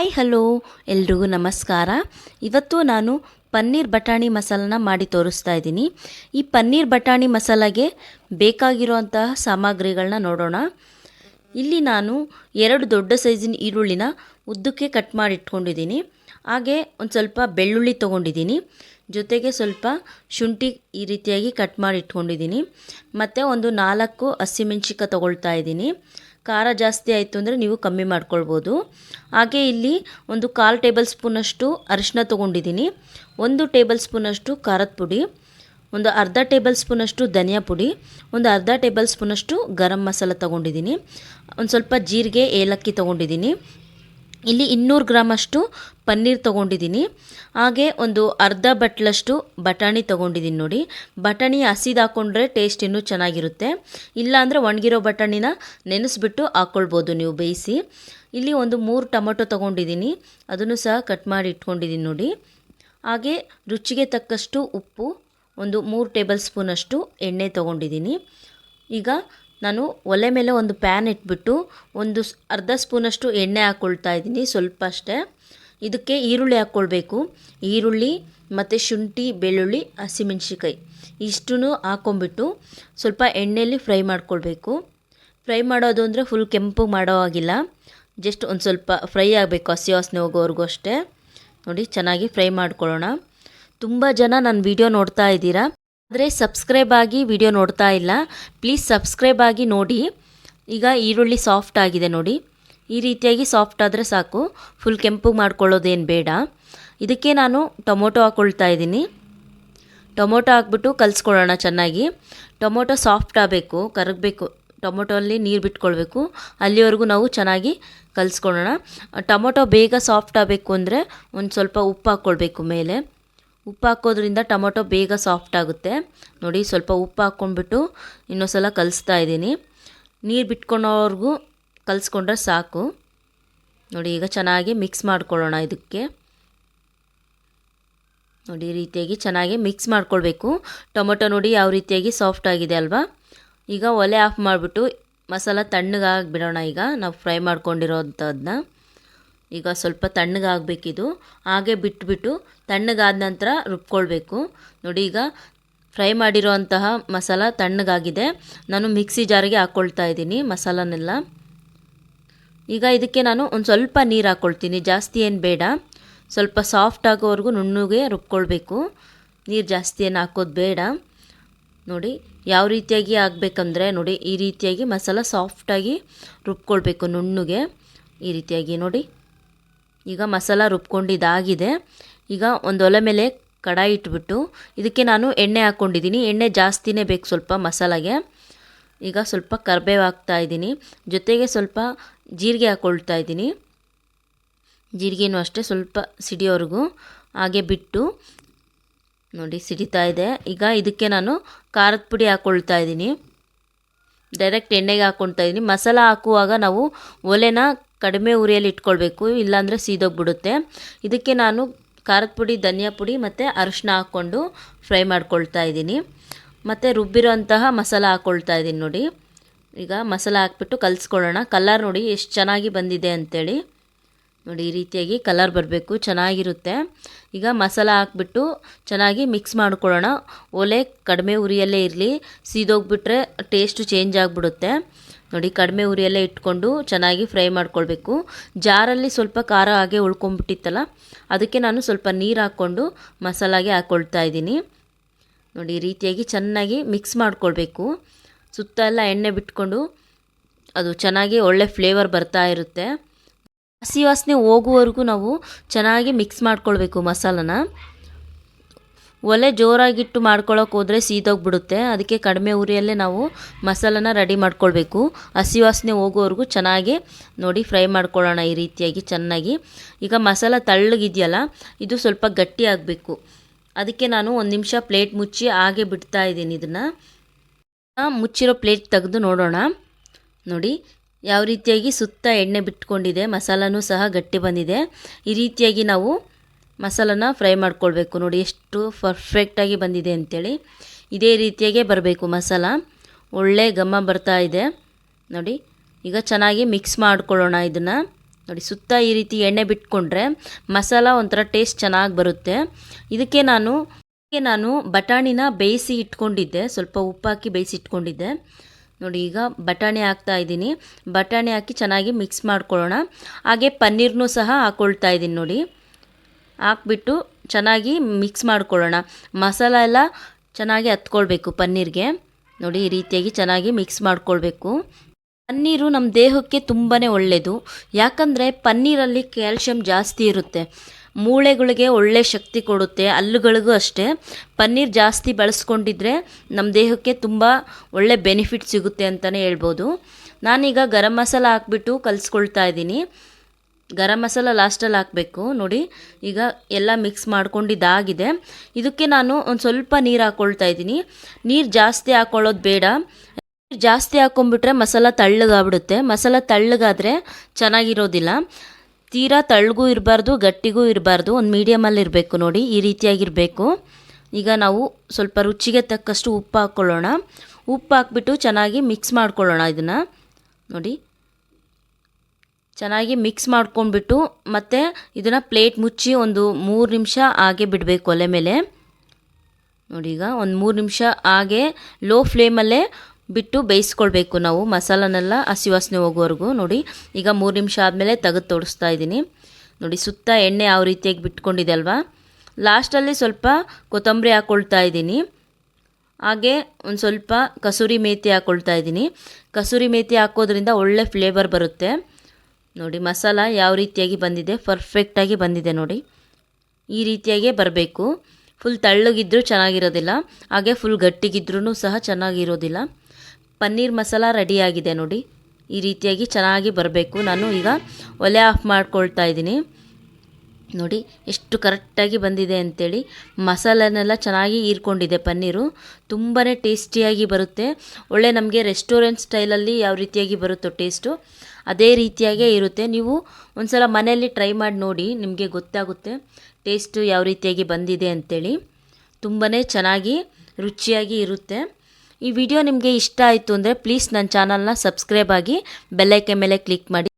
Hi hello ಎಲ್ರಿಗೂ ನಮಸ್ಕಾರ. ಇವತ್ತು ನಾನು ಪನ್ನೀರ್ ಬಟಾಣಿ ಮಸಾಲನ ಮಾಡಿ ತೋರಿಸ್ತಾ ಇದ್ದೀನಿ. ಈ ಪನ್ನೀರ್ ಬಟಾಣಿ ಮಸಾಲಾಗೆ ಬೇಕಾಗಿರುವಂತಹ ಸಾಮಗ್ರಿಗಳನ್ನ ನೋಡೋಣ. ಇಲ್ಲಿ ನಾನು ಎರಡು ದೊಡ್ಡ ಸೈಜಿನ ಈರುಳ್ಳಿನ ಉದ್ದಕ್ಕೆ ಕಟ್ ಮಾಡಿ ಇಟ್ಕೊಂಡಿದ್ದೀನಿ. ಹಾಗೆ ಒಂದು ಸ್ವಲ್ಪ ಬೆಳ್ಳುಳ್ಳಿ ತೊಗೊಂಡಿದ್ದೀನಿ. ಜೊತೆಗೆ ಸ್ವಲ್ಪ ಶುಂಠಿ ಈ ರೀತಿಯಾಗಿ ಕಟ್ ಮಾಡಿ ಇಟ್ಕೊಂಡಿದ್ದೀನಿ. ಮತ್ತು ಒಂದು ನಾಲ್ಕು ಹಸಿಮೆಣ್ಸಿಕಾಯಿ ತೊಗೊಳ್ತಾ ಇದ್ದೀನಿ. ಖಾರ ಜಾಸ್ತಿ ಆಯಿತು ಅಂದರೆ ನೀವು ಕಮ್ಮಿ ಮಾಡ್ಕೊಳ್ಬೋದು. ಹಾಗೆ ಇಲ್ಲಿ ಒಂದು ಕಾಲು ಟೇಬಲ್ ಸ್ಪೂನಷ್ಟು ಅರಿಶಿನ ತೊಗೊಂಡಿದ್ದೀನಿ. ಒಂದು ಟೇಬಲ್ ಸ್ಪೂನಷ್ಟು ಖಾರದ ಪುಡಿ, ಒಂದು ಅರ್ಧ ಟೇಬಲ್ ಸ್ಪೂನಷ್ಟು ಧನಿಯಾ ಪುಡಿ, ಒಂದು ಅರ್ಧ ಟೇಬಲ್ ಸ್ಪೂನಷ್ಟು ಗರಂ ಮಸಾಲ ತೊಗೊಂಡಿದ್ದೀನಿ. ಒಂದು ಸ್ವಲ್ಪ ಜೀರಿಗೆ, ಏಲಕ್ಕಿ ತೊಗೊಂಡಿದ್ದೀನಿ. ಇಲ್ಲಿ ಇನ್ನೂರು ಗ್ರಾಮಷ್ಟು ಪನ್ನೀರ್ ತೊಗೊಂಡಿದ್ದೀನಿ. ಹಾಗೆ ಒಂದು ಅರ್ಧ ಬಟ್ಲಷ್ಟು ಬಟಾಣಿ ತೊಗೊಂಡಿದ್ದೀನಿ ನೋಡಿ. ಬಟಾಣಿ ಹಸಿದು ಹಾಕ್ಕೊಂಡ್ರೆ ಟೇಸ್ಟ್ ಇನ್ನೂ ಚೆನ್ನಾಗಿರುತ್ತೆ. ಇಲ್ಲಾಂದರೆ ಒಣಗಿರೋ ಬಟಾಣಿನ ನೆನೆಸ್ಬಿಟ್ಟು ಹಾಕ್ಕೊಳ್ಬೋದು ನೀವು ಬೇಯಿಸಿ. ಇಲ್ಲಿ ಒಂದು ಮೂರು ಟೊಮೊಟೊ ತೊಗೊಂಡಿದ್ದೀನಿ. ಅದನ್ನು ಸಹ ಕಟ್ ಮಾಡಿ ಇಟ್ಕೊಂಡಿದ್ದೀನಿ ನೋಡಿ. ಹಾಗೆ ರುಚಿಗೆ ತಕ್ಕಷ್ಟು ಉಪ್ಪು, ಒಂದು ಮೂರು ಟೇಬಲ್ ಸ್ಪೂನಷ್ಟು ಎಣ್ಣೆ ತೊಗೊಂಡಿದ್ದೀನಿ. ಈಗ ನಾನು ಒಲೆ ಮೇಲೆ ಒಂದು ಪ್ಯಾನ್ ಇಟ್ಬಿಟ್ಟು ಒಂದು ಅರ್ಧ ಸ್ಪೂನಷ್ಟು ಎಣ್ಣೆ ಹಾಕ್ಕೊಳ್ತಾ ಇದ್ದೀನಿ ಸ್ವಲ್ಪ ಅಷ್ಟೇ ಇದಕ್ಕೆ ಈರುಳ್ಳಿ ಹಾಕ್ಕೊಳ್ಬೇಕು ಈರುಳ್ಳಿ ಮತ್ತು ಶುಂಠಿ, ಬೆಳ್ಳುಳ್ಳಿ ಹಸಿಮೆಣ್ಸಿಕಾಯಿ ಇಷ್ಟೂ ಹಾಕ್ಕೊಂಬಿಟ್ಟು ಸ್ವಲ್ಪ ಎಣ್ಣೆಯಲ್ಲಿ ಫ್ರೈ ಮಾಡ್ಕೊಳ್ಬೇಕು. ಫ್ರೈ ಮಾಡೋದು ಅಂದರೆ ಫುಲ್ ಕೆಂಪು ಮಾಡೋ ಆಗಿಲ್ಲ ಜಸ್ಟ್ ಒಂದು ಸ್ವಲ್ಪ ಫ್ರೈ ಆಗಬೇಕು ಹಸಿ ವಾಸನೆ ಹೋಗೋವರೆಗೂ ಅಷ್ಟೇ. ನೋಡಿ, ಚೆನ್ನಾಗಿ ಫ್ರೈ ಮಾಡ್ಕೊಳ್ಳೋಣ. ತುಂಬ ಜನ ನನ್ನ ವಿಡಿಯೋ ನೋಡ್ತಾ ಇದ್ದೀರಾ? ಆದರೆ ಸಬ್ಸ್ಕ್ರೈಬ್ ಆಗಿ ವಿಡಿಯೋ ನೋಡ್ತಾ ಇಲ್ಲ. ಪ್ಲೀಸ್ ಸಬ್ಸ್ಕ್ರೈಬ್ ಆಗಿ ನೋಡಿ. ಈಗ ಈರುಳ್ಳಿ ಸಾಫ್ಟ್ ಆಗಿದೆ ನೋಡಿ. ಈ ರೀತಿಯಾಗಿ ಸಾಫ್ಟ್ ಆದರೆ ಸಾಕು. ಫುಲ್ ಕೆಂಪು ಮಾಡ್ಕೊಳ್ಳೋದೇನು ಬೇಡ. ಇದಕ್ಕೆ ನಾನು ಟೊಮೊಟೊ ಹಾಕ್ಕೊಳ್ತಾ ಇದ್ದೀನಿ. ಟೊಮೊಟೊ ಹಾಕ್ಬಿಟ್ಟು ಕಲಿಸ್ಕೊಳ್ಳೋಣ ಚೆನ್ನಾಗಿ. ಟೊಮೊಟೊ ಸಾಫ್ಟ್ ಆಗಬೇಕು, ಕರಗಬೇಕು. ಟೊಮೊಟೊಲ್ಲಿ ನೀರು ಬಿಟ್ಕೊಳ್ಬೇಕು. ಅಲ್ಲಿವರೆಗೂ ನಾವು ಚೆನ್ನಾಗಿ ಕಲಿಸ್ಕೊಳ್ಳೋಣ. ಟೊಮೊಟೊ ಬೇಗ ಸಾಫ್ಟ್ ಆಗಬೇಕು ಅಂದರೆ ಒಂದು ಸ್ವಲ್ಪ ಉಪ್ಪು ಹಾಕ್ಕೊಳ್ಬೇಕು ಮೇಲೆ. ಉಪ್ಪು ಹಾಕೋದ್ರಿಂದ ಟೊಮೊಟೊ ಬೇಗ ಸಾಫ್ಟ್ ಆಗುತ್ತೆ. ನೋಡಿ, ಸ್ವಲ್ಪ ಉಪ್ಪು ಹಾಕ್ಕೊಂಡ್ಬಿಟ್ಟು ಇನ್ನೊಂದು ಸಲ ಕಲಿಸ್ತಾ ಇದ್ದೀನಿ. ನೀರು ಬಿಟ್ಕೊಳ್ಳೋರ್ಗೂ ಕಲಿಸ್ಕೊಂಡ್ರೆ ಸಾಕು. ನೋಡಿ, ಈಗ ಚೆನ್ನಾಗಿ ಮಿಕ್ಸ್ ಮಾಡ್ಕೊಳ್ಳೋಣ ಇದಕ್ಕೆ. ನೋಡಿ, ಈ ರೀತಿಯಾಗಿ ಚೆನ್ನಾಗಿ ಮಿಕ್ಸ್ ಮಾಡ್ಕೊಳ್ಬೇಕು. ಟೊಮೊಟೊ ನೋಡಿ ಯಾವ ರೀತಿಯಾಗಿ ಸಾಫ್ಟ್ ಆಗಿದೆ ಅಲ್ವಾ? ಈಗ ಒಲೆ ಆಫ್ ಮಾಡಿಬಿಟ್ಟು ಮಸಾಲ ತಣ್ಣಗಾಗಿಬಿಡೋಣ ಈಗ. ನಾವು ಫ್ರೈ ಮಾಡ್ಕೊಂಡಿರೋಂಥದ್ದನ್ನ ಈಗ ಸ್ವಲ್ಪ ತಣ್ಣಗಾಗಬೇಕಿದು. ಹಾಗೆ ಬಿಟ್ಬಿಟ್ಟು ತಣ್ಣಗಾದ ನಂತರ ರುಬ್ಕೊಳ್ಬೇಕು. ನೋಡಿ ಈಗ ಫ್ರೈ ಮಾಡಿರೋ ಅಂತಹ ಮಸಾಲ ತಣ್ಣಗಾಗಿದೆ. ನಾನು ಮಿಕ್ಸಿ ಜಾರಿಗೆ ಹಾಕ್ಕೊಳ್ತಾ ಇದ್ದೀನಿ ಮಸಾಲನೆಲ್ಲ. ಈಗ ಇದಕ್ಕೆ ನಾನು ಒಂದು ಸ್ವಲ್ಪ ನೀರು ಹಾಕ್ಕೊಳ್ತೀನಿ ಜಾಸ್ತಿ ಏನು ಬೇಡ. ಸ್ವಲ್ಪ ಸಾಫ್ಟ್ ಆಗೋವರೆಗೂ ನುಣ್ಣಗೆ ರುಬ್ಕೊಳ್ಬೇಕು. ನೀರು ಜಾಸ್ತಿ ಏನು ಹಾಕೋದು ಬೇಡ. ನೋಡಿ ಯಾವ ರೀತಿಯಾಗಿ ಆಗಬೇಕಂದ್ರೆ ನೋಡಿ ಈ ರೀತಿಯಾಗಿ ಮಸಾಲ ಸಾಫ್ಟಾಗಿ ರುಬ್ಕೊಳ್ಬೇಕು ನುಣ್ಣಗೆ. ಈ ರೀತಿಯಾಗಿ ನೋಡಿ. ಈಗ ಮಸಾಲ ರುಬ್ಕೊಂಡಿದ್ದಾಗಿದೆ. ಈಗ ಒಂದು ಒಲೆ ಮೇಲೆ ಕಡಾಯಿ ಇಟ್ಬಿಟ್ಟು ಇದಕ್ಕೆ ನಾನು ಎಣ್ಣೆ ಹಾಕ್ಕೊಂಡಿದ್ದೀನಿ ಎಣ್ಣೆ ಜಾಸ್ತಿನೇ ಬೇಕು ಸ್ವಲ್ಪ ಮಸಾಲಾಗೆ. ಈಗ ಸ್ವಲ್ಪ ಕರ್ಬೇವು ಹಾಕ್ತಾ ಇದ್ದೀನಿ. ಜೊತೆಗೆ ಸ್ವಲ್ಪ ಜೀರಿಗೆ ಹಾಕ್ಕೊಳ್ತಾ ಇದ್ದೀನಿ. ಜೀರಿಗೆನೂ ಅಷ್ಟೇ ಸ್ವಲ್ಪ ಸಿಡಿಯೋವರೆಗೂ. ಹಾಗೆ ಬಿಟ್ಟು ನೋಡಿ ಸಿಡಿತಾ ಇದೆ. ಈಗ ಇದಕ್ಕೆ ನಾನು ಖಾರದ ಪುಡಿ ಹಾಕ್ಕೊಳ್ತಾ ಇದ್ದೀನಿ. ಡೈರೆಕ್ಟ್ ಎಣ್ಣೆಗೆ ಹಾಕ್ಕೊಳ್ತಾ ಇದ್ದೀನಿ. ಮಸಾಲ ಹಾಕುವಾಗ ನಾವು ಒಲೆನ ಕಡಿಮೆ ಉರಿಯಲ್ಲಿ ಇಟ್ಕೊಳ್ಬೇಕು, ಇಲ್ಲಾಂದರೆ ಸೀದೋಗ್ಬಿಡುತ್ತೆ. ಇದಕ್ಕೆ ನಾನು ಖಾರದ ಪುಡಿ, ಧನಿಯಾ ಪುಡಿ ಮತ್ತು ಅರಿಶಿನ ಹಾಕ್ಕೊಂಡು ಫ್ರೈ ಮಾಡ್ಕೊಳ್ತಾ ಇದ್ದೀನಿ. ಮತ್ತು ರುಬ್ಬಿರೋಂತಹ ಮಸಾಲ ಹಾಕ್ಕೊಳ್ತಾ ಇದ್ದೀನಿ ನೋಡಿ. ಈಗ ಮಸಾಲ ಹಾಕ್ಬಿಟ್ಟು ಕಲಿಸ್ಕೊಳ್ಳೋಣ. ಕಲರ್ ನೋಡಿ ಎಷ್ಟು ಚೆನ್ನಾಗಿ ಬಂದಿದೆ ಅಂಥೇಳಿ ನೋಡಿ, ಈ ರೀತಿಯಾಗಿ ಕಲರ್ ಬರಬೇಕು, ಚೆನ್ನಾಗಿರುತ್ತೆ. ಈಗ ಮಸಾಲ ಹಾಕ್ಬಿಟ್ಟು ಚೆನ್ನಾಗಿ ಮಿಕ್ಸ್ ಮಾಡ್ಕೊಳ್ಳೋಣ. ಒಲೆ ಕಡಿಮೆ ಉರಿಯಲ್ಲೇ ಇರಲಿ, ಸೀದೋಗ್ಬಿಟ್ರೆ ಟೇಸ್ಟು ಚೇಂಜ್ ಆಗಿಬಿಡುತ್ತೆ. ನೋಡಿ, ಕಡಿಮೆ ಉರಿಯಲ್ಲೇ ಇಟ್ಕೊಂಡು ಚೆನ್ನಾಗಿ ಫ್ರೈ ಮಾಡ್ಕೊಳ್ಬೇಕು. ಜಾರಲ್ಲಿ ಸ್ವಲ್ಪ ಖಾರ ಹಾಗೆ ಉಳ್ಕೊಂಬಿಟ್ಟಿತ್ತಲ್ಲ, ಅದಕ್ಕೆ ನಾನು ಸ್ವಲ್ಪ ನೀರು ಹಾಕ್ಕೊಂಡು ಮಸಾಲಾಗೆ ಹಾಕ್ಕೊಳ್ತಾ ಇದ್ದೀನಿ. ನೋಡಿ, ಈ ರೀತಿಯಾಗಿ ಚೆನ್ನಾಗಿ ಮಿಕ್ಸ್ ಮಾಡ್ಕೊಳ್ಬೇಕು. ಸುತ್ತ ಎಲ್ಲ ಎಣ್ಣೆ ಬಿಟ್ಕೊಂಡು ಅದು ಚೆನ್ನಾಗಿ ಒಳ್ಳೆ ಫ್ಲೇವರ್ ಬರ್ತಾ ಇರುತ್ತೆ. ಹಸಿ ವಾಸನೆ ಹೋಗುವವರೆಗೂ ನಾವು ಚೆನ್ನಾಗಿ ಮಿಕ್ಸ್ ಮಾಡ್ಕೊಳ್ಬೇಕು ಮಸಾಲನ. ಒಲೆ ಜೋರಾಗಿಟ್ಟು ಮಾಡ್ಕೊಳ್ಳೋಕೆ ಹೋದರೆ ಸೀದೋಗ್ಬಿಡುತ್ತೆ. ಅದಕ್ಕೆ ಕಡಿಮೆ ಉರಿಯಲ್ಲೇ ನಾವು ಮಸಾಲನ ರೆಡಿ ಮಾಡ್ಕೊಳ್ಬೇಕು. ಹಸಿ ವಾಸನೆ ಹೋಗೋವರೆಗೂ ಚೆನ್ನಾಗಿ ನೋಡಿ ಫ್ರೈ ಮಾಡ್ಕೊಳ್ಳೋಣ ಈ ರೀತಿಯಾಗಿ ಚೆನ್ನಾಗಿ. ಈಗ ಮಸಾಲ ತಳ್ಳಗಿದೆಯಲ್ಲ, ಇದು ಸ್ವಲ್ಪ ಗಟ್ಟಿ ಆಗಬೇಕು. ಅದಕ್ಕೆ ನಾನು ಒಂದು ನಿಮಿಷ ಪ್ಲೇಟ್ ಮುಚ್ಚಿ ಹಾಗೆ ಬಿಡ್ತಾ ಇದ್ದೀನಿ ಇದನ್ನು. ಮುಚ್ಚಿರೋ ಪ್ಲೇಟ್ ತೆಗೆದು ನೋಡೋಣ. ನೋಡಿ, ಯಾವ ರೀತಿಯಾಗಿ ಸುತ್ತ ಎಣ್ಣೆ ಬಿಟ್ಕೊಂಡಿದೆ, ಮಸಾಲನೂ ಸಹ ಗಟ್ಟಿ ಬಂದಿದೆ. ಈ ರೀತಿಯಾಗಿ ನಾವು ಮಸಾಲನ ಫ್ರೈ ಮಾಡ್ಕೊಳ್ಬೇಕು. ನೋಡಿ ಎಷ್ಟು ಪರ್ಫೆಕ್ಟಾಗಿ ಬಂದಿದೆ ಅಂಥೇಳಿ ಇದೇ ರೀತಿಯಾಗೇ ಬರಬೇಕು ಮಸಾಲ. ಒಳ್ಳೆ ಘಮ ಬರ್ತಾ ಇದೆ. ನೋಡಿ, ಈಗ ಚೆನ್ನಾಗಿ ಮಿಕ್ಸ್ ಮಾಡ್ಕೊಳ್ಳೋಣ ಇದನ್ನು. ನೋಡಿ, ಸುತ್ತ ಈ ರೀತಿ ಎಣ್ಣೆ ಬಿಟ್ಕೊಂಡ್ರೆ ಮಸಾಲ ಒಂಥರ ಟೇಸ್ಟ್ ಚೆನ್ನಾಗಿ ಬರುತ್ತೆ. ಇದಕ್ಕೆ ನಾನು ನಾನು ಬಟಾಣಿನ ಬೇಯಿಸಿ ಇಟ್ಕೊಂಡಿದ್ದೆ. ಸ್ವಲ್ಪ ಉಪ್ಪಾಕಿ ಬೇಯಿಸಿ ಇಟ್ಕೊಂಡಿದ್ದೆ. ನೋಡಿ, ಈಗ ಬಟಾಣಿ ಹಾಕ್ತಾ ಇದ್ದೀನಿ. ಬಟಾಣಿ ಹಾಕಿ ಚೆನ್ನಾಗಿ ಮಿಕ್ಸ್ ಮಾಡ್ಕೊಳ್ಳೋಣ. ಹಾಗೆ ಪನ್ನೀರ್ನೂ ಸಹ ಹಾಕ್ಕೊಳ್ತಾ ಇದ್ದೀನಿ ನೋಡಿ. ಹಾಕ್ಬಿಟ್ಟು ಚೆನ್ನಾಗಿ ಮಿಕ್ಸ್ ಮಾಡ್ಕೊಳ್ಳೋಣ. ಮಸಾಲ ಎಲ್ಲ ಚೆನ್ನಾಗಿ ಹತ್ಕೊಳ್ಬೇಕು ಪನ್ನೀರ್ಗೆ. ನೋಡಿ, ಈ ರೀತಿಯಾಗಿ ಚೆನ್ನಾಗಿ ಮಿಕ್ಸ್ ಮಾಡ್ಕೊಳ್ಬೇಕು. ಪನ್ನೀರು ನಮ್ಮ ದೇಹಕ್ಕೆ ತುಂಬಾ ಒಳ್ಳೆಯದು ಯಾಕಂದರೆ ಪನ್ನೀರಲ್ಲಿ ಕ್ಯಾಲ್ಶಿಯಂ ಜಾಸ್ತಿ ಇರುತ್ತೆ. ಮೂಳೆಗಳಿಗೆ ಒಳ್ಳೆ ಶಕ್ತಿ ಕೊಡುತ್ತೆ, ಹಲ್ಲುಗಳಿಗೂ ಅಷ್ಟೇ. ಪನ್ನೀರ್ ಜಾಸ್ತಿ ಬಳಸ್ಕೊಂಡಿದ್ರೆ ನಮ್ಮ ದೇಹಕ್ಕೆ ತುಂಬ ಒಳ್ಳೆ ಬೆನಿಫಿಟ್ ಸಿಗುತ್ತೆ ಅಂತಲೇ ಹೇಳ್ಬೋದು. ನಾನೀಗ ಗರಂ ಮಸಾಲ ಹಾಕ್ಬಿಟ್ಟು ಕಲಿಸ್ಕೊಳ್ತಾ ಇದ್ದೀನಿ. ಗರಂ ಮಸಾಲ ಲಾಸ್ಟಲ್ಲಿ ಹಾಕಬೇಕು. ನೋಡಿ, ಈಗ ಎಲ್ಲ ಮಿಕ್ಸ್ ಮಾಡ್ಕೊಂಡಿದ್ದಾಗಿದೆ ಇದಕ್ಕೆ ನಾನು ಒಂದು ಸ್ವಲ್ಪ ನೀರು ಹಾಕ್ಕೊಳ್ತಾ ಇದ್ದೀನಿ. ನೀರು ಜಾಸ್ತಿ ಹಾಕ್ಕೊಳ್ಳೋದು ಬೇಡ. ನೀರು ಜಾಸ್ತಿ ಹಾಕ್ಕೊಂಬಿಟ್ರೆ ಮಸಾಲ ತಳ್ಳಗಾಗ್ಬಿಡುತ್ತೆ. ಮಸಾಲ ತಳ್ಳಗಾದರೆ ಚೆನ್ನಾಗಿರೋದಿಲ್ಲ. ತೀರಾ ತಳ್ಳಗೂ ಇರಬಾರ್ದು, ಗಟ್ಟಿಗೂ ಇರಬಾರ್ದು. ಒಂದು ಮೀಡಿಯಮಲ್ಲಿ ಇರಬೇಕು ನೋಡಿ, ಈ ರೀತಿಯಾಗಿರಬೇಕು. ಈಗ ನಾವು ಸ್ವಲ್ಪ ರುಚಿಗೆ ತಕ್ಕಷ್ಟು ಉಪ್ಪು ಹಾಕ್ಕೊಳ್ಳೋಣ ಉಪ್ಪು ಹಾಕ್ಬಿಟ್ಟು ಚೆನ್ನಾಗಿ ಮಿಕ್ಸ್ ಮಾಡ್ಕೊಳ್ಳೋಣ ಇದನ್ನು. ನೋಡಿ ಚೆನ್ನಾಗಿ ಮಿಕ್ಸ್ ಮಾಡ್ಕೊಂಡ್ಬಿಟ್ಟು ಮತ್ತು ಇದನ್ನು ಪ್ಲೇಟ್ ಮುಚ್ಚಿ ಒಂದು ಮೂರು ನಿಮಿಷ ಹಾಗೆ ಬಿಡಬೇಕು ಒಲೆ ಮೇಲೆ. ನೋಡಿ ಈಗ ಒಂದು ಮೂರು ನಿಮಿಷ ಹಾಗೆ ಲೋ ಫ್ಲೇಮಲ್ಲೇ ಬಿಟ್ಟು ಬೇಯಿಸ್ಕೊಳ್ಬೇಕು ನಾವು ಮಸಾಲನೆಲ್ಲ ಹಸಿ ವಾಸನೆ ಹೋಗೋವರೆಗೂ. ನೋಡಿ ಈಗ ಮೂರು ನಿಮಿಷ ಆದಮೇಲೆ ತೆಗೆದು ತೋರಿಸ್ತಾ ಇದ್ದೀನಿ. ನೋಡಿ ಸುತ್ತ ಎಣ್ಣೆ ಯಾವ ರೀತಿಯಾಗಿ ಬಿಟ್ಕೊಂಡಿದೆ ಅಲ್ವಾ? ಲಾಸ್ಟಲ್ಲಿ ಸ್ವಲ್ಪ ಕೊತ್ತಂಬರಿ ಹಾಕ್ಕೊಳ್ತಾ ಇದ್ದೀನಿ. ಹಾಗೆ ಒಂದು ಸ್ವಲ್ಪ ಕಸೂರಿ ಮೇಥಿ ಹಾಕ್ಕೊಳ್ತಾ ಇದ್ದೀನಿ. ಕಸೂರಿ ಮೇಥಿ ಹಾಕೋದ್ರಿಂದ ಒಳ್ಳೆ ಫ್ಲೇವರ್ ಬರುತ್ತೆ. ನೋಡಿ, ಮಸಾಲ ಯಾವ ರೀತಿಯಾಗಿ ಬಂದಿದೆ? ಪರ್ಫೆಕ್ಟಾಗಿ ಬಂದಿದೆ ನೋಡಿ. ಈ ರೀತಿಯಾಗೇ ಬರಬೇಕು. ಫುಲ್ ತಳ್ಳಗಿದ್ದರೂ ಚೆನ್ನಾಗಿರೋದಿಲ್ಲ. ಹಾಗೆ ಫುಲ್ ಗಟ್ಟಿಗಿದ್ರೂ ಸಹ ಚೆನ್ನಾಗಿರೋದಿಲ್ಲ. ಪನ್ನೀರ್ ಮಸಾಲ ರೆಡಿಯಾಗಿದೆ ನೋಡಿ. ಈ ರೀತಿಯಾಗಿ ಚೆನ್ನಾಗಿ ಬರಬೇಕು. ನಾನು ಈಗ ಒಲೆ ಆಫ್ ಮಾಡ್ಕೊಳ್ತಾ ಇದ್ದೀನಿ. ನೋಡಿ, ಎಷ್ಟು ಕರೆಕ್ಟಾಗಿ ಬಂದಿದೆ ಅಂಥೇಳಿ ಮಸಾಲನೆಲ್ಲ ಚೆನ್ನಾಗಿ ಹೀರ್ಕೊಂಡಿದೆ ಪನ್ನೀರು. ತುಂಬಾ ಟೇಸ್ಟಿಯಾಗಿ ಬರುತ್ತೆ. ಒಳ್ಳೆ ನಮಗೆ ರೆಸ್ಟೋರೆಂಟ್ ಸ್ಟೈಲಲ್ಲಿ ಯಾವ ರೀತಿಯಾಗಿ ಬರುತ್ತೋ ಟೇಸ್ಟು ಅದೇ ರೀತಿಯಾಗೇ ಇರುತ್ತೆ. ನೀವು ಒಂದ್ಸಲ ಮನೆಯಲ್ಲಿ ಟ್ರೈ ಮಾಡಿ ನೋಡಿ, ನಿಮಗೆ ಗೊತ್ತಾಗುತ್ತೆ ಟೇಸ್ಟು ಯಾವ ರೀತಿಯಾಗಿ ಬಂದಿದೆ ಅಂಥೇಳಿ ತುಂಬಾ ಚೆನ್ನಾಗಿ, ರುಚಿಯಾಗಿ ಇರುತ್ತೆ. ಈ ವಿಡಿಯೋ ನಿಮಗೆ ಇಷ್ಟ ಆಯಿತು ಅಂದರೆ ಪ್ಲೀಸ್ ನನ್ನ ಚಾನಲ್ನ ಸಬ್ಸ್ಕ್ರೈಬ್ ಆಗಿ ಬೆಲ್ಲೈಕೆ ಮೇಲೆ ಕ್ಲಿಕ್ ಮಾಡಿ.